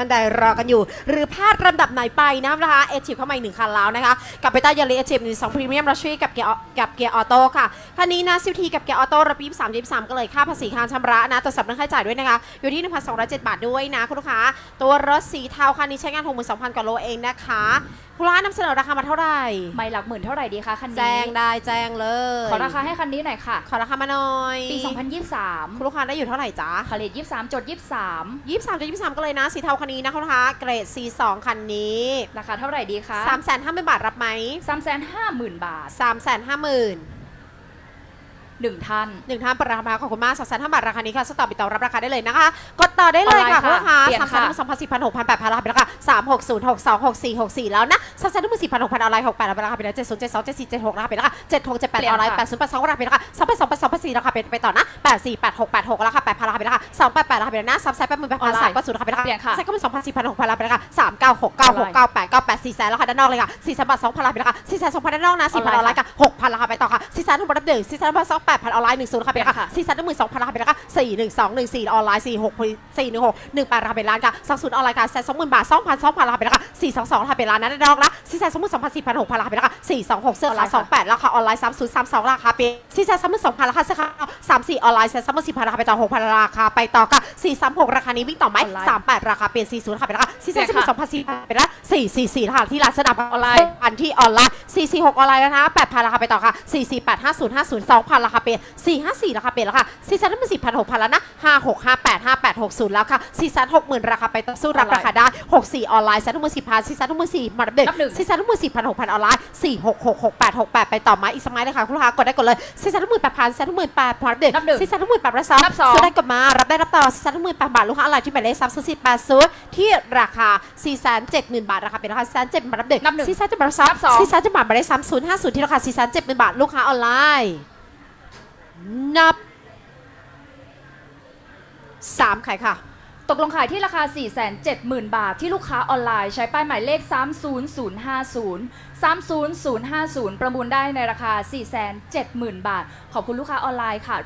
ท่านใดรอกันอยู่ หรือพลาดลำดับไหนไปนะคะเอชิพเข้ามาอีกหนึ่งคันแล้วนะคะกับเบต้ายาริเอชิพหนึ่งสองพรีเมียมรัชชี่กับเกียร์กับเกียร์ออโต้ค่ะคันนี้นะซิวทีกับเกียร์ออโต้ระบยี่สามยี่สามก็เลยค่าภาษีค้าชำระนะตัวสับเรื่องค่าใช้จ่ายด้วยนะคะอยู่ที่หนึ่งพันสองร้อยเจ็ดบาทด้วยนะคุณลูกค้าตัวรถสีเทาคันนี้ใช้งานหกหมื่นสองพันกว่าโลเองนะคะ คุณลูกค้านำเสนอราคามาเท่าไหร่ไม่หลักหมื่นเท่าไหร่ดีคะคันนี้แจ้งได้แจ้งเลยขอราคาให้คันนี้หน่อยค่ะ ขอราคามาหน่อยปีคุณ2023ลูกค้าได้อยู่เท่าไหร่จ๊ะผลิต23 จด 23ยี่สามจุดยี่สามก็เลยนะสีเทาคันนี้นะคุณลูกค้าเกรด C2 คันนี้ราคาเท่าไหร่ดีคะ3 5 0 0 0 0บาทรับไหม350,000 บาท3 5 0 0 0 0 หนึ่งท่าน หนึ่งท่านประราคาขอบคุณมากสามแสนห้าบาทราคานี้ค่ะสต็อปปิดต่อรับราคาได้เลยนะคะ กดต่อได้เลยค่ะออนไลน์คุณลูกค้าค่ะเปลี่ยนสามแสค่ะนสองพันสี่พันหกพันแปดพันราคาเป็นราคาสามหกศูนย์หกสองหกสี่หกสี่แล้วนะสามแสนหนึ่งหมื่นสี่พันหกพันออนไลน์หกแปดราคาเป็นราคาเจ็ดศูนย์เจ็ดสองเจ็ดสี่เจ็ดหกราคาเป็นราคาเจ็ดหกเจ็ดแปดออนไลน์แปดศูนย์แปดสองราคาเป็นราคาสองแปดสองแปดสองแปดสี่ราคาเป็นไปต่อนะแปดสี่แปดหกแปดหกราคาแปดพันราคาเป็นราคาสองแปดแปดราคาเป็นนะสามแสนแปดหมื่นแปดพันสามแปดศูนย์ราคาเป็นราคาเปลี่ยนค่ะใช่ก็เป็นสองพันสี่พันหกพันราคาเป็นราคาสามเก้าหกเก้าหกเก้าแปดเก้าแปดสี่แสนราคาด้านนอกเลยค่ะสี่แสนบาทสองพันราคาเป็นราคาสี่แสนสองพันด้านนอกนะสี่พันออนไลน์ค่ะหกพันราคาไปต่อค่ะสี่แสนหนึ่งพันรับหนึ่งสี่แสนบาทสองแปดพันออนไลน์หนึ่งศูนย์ราคาเป็นราคาสี่แสนหนึ่งหมื่นสองพันราคาเป็นราคาสี่หนึ่งสองหนึ่งสี่ออนไลน์สี่หกสี่หนึ่งหกหนึ่งแปดราคาเป็นล้านค่ะสองศูนย์ออนไลน์ค่ะแสนสองหมื่นบาทสองพันสองพันราคาเป็นราคาสี่สองสองราคาเป็นล้านนะดอกนะสี่แสนสองหมื่นสองพันสี่พันหกพันราคาเป็นราคาสี่สองหกเสื้อออนไลน์สองแปดราคาออนไลน์สามศูนย์สามสองราคาเป็นสี่แสนสามหมื่นสองพันราคาเสื้อขาวสามสี่ออนไลน์แสนสามหมื่นสี่พันราคาไปต่อหกพันราคาไปต่อค่ะสี่สามหกราคานี้วิ่งต่อไหมออนไลน์สามแปดราคาเป็นสี่ศูนย์ราคาเป็นราคาสี่แสนสามหมื่นสองพันสี่พันเป็นราคาสี่สี่สี่ราคาที่ร้านสนับออนไลน์อันที่ออนไลน์สี่สี่หกออนไลน์แล้วนะแปดพันราคาไปต่อค่ะสี่สี่แปดห้าศูนย์ห้าศูนย์สองพันราคาเป็นสี่ห้าสี่ราคาเป็นราคาสี่แสนหนึ่งหมื่นสี่พันหกพันแล้วนะห้าหกห้าแปดห้าแปดหกศูนย์แล้วค่ะสี่แสนหกหมื่นราคาไปต่อสู้รับออนไลน์ราคาได้หกสี่ออนไลน์แสนหนึ่งหมื่นสี่พันสี่แสนหนึ่งหมื่นสี่มารับเด็กนับหนึ่งสี่แสนหนึ่งหมื่นสี่พันหกพันออนไลน์สี่หกหกหกแปดหกแปดไปต่อมาอีกสมัยเลยค่ะคุณลูกค้ากดได้กดเลยสี่แสนหนึ่งหมื่นแปดพันสี่แสนหนึ่งหมื่นแปดพันรับเด็กนับหนึ่งสี่แสนหนึ่งหมื่นแปดรับสองนับสองซื้อได้กดมารับได้รับต่อสี่แสนหนึ่งหมื่นแปดบาทลูกค้าออนไลน์ที่หมายเลขสามศูนย์สี่แปดศูนย์ที่ราคาสี่แสนเจ็ดหมื่นบาทราคาเป็นราคาสี่แสนเจ็ดหมื่นบาทรับเด็กนับหนึ่งสี่แสนเจ็ดหมื่นบาทรับนับสองสี่แสนเจ็ดหมื่นบาทหมายเลขสามศูนย์ห้าศูนย์ที่ราคาสี่แสนเจ็ดหมื่นบาทลูกค้าออนไลน์ นับสามขายค่ะ ตกลงขายที่ราคา 470,000 บาท ที่ลูกค้าออนไลน์ใช้ป้ายหมายเลข 30050 30050 ประมูลได้ในราคา 470,000 บาท ขอบคุณลูกค้าออนไลน์ค่ะ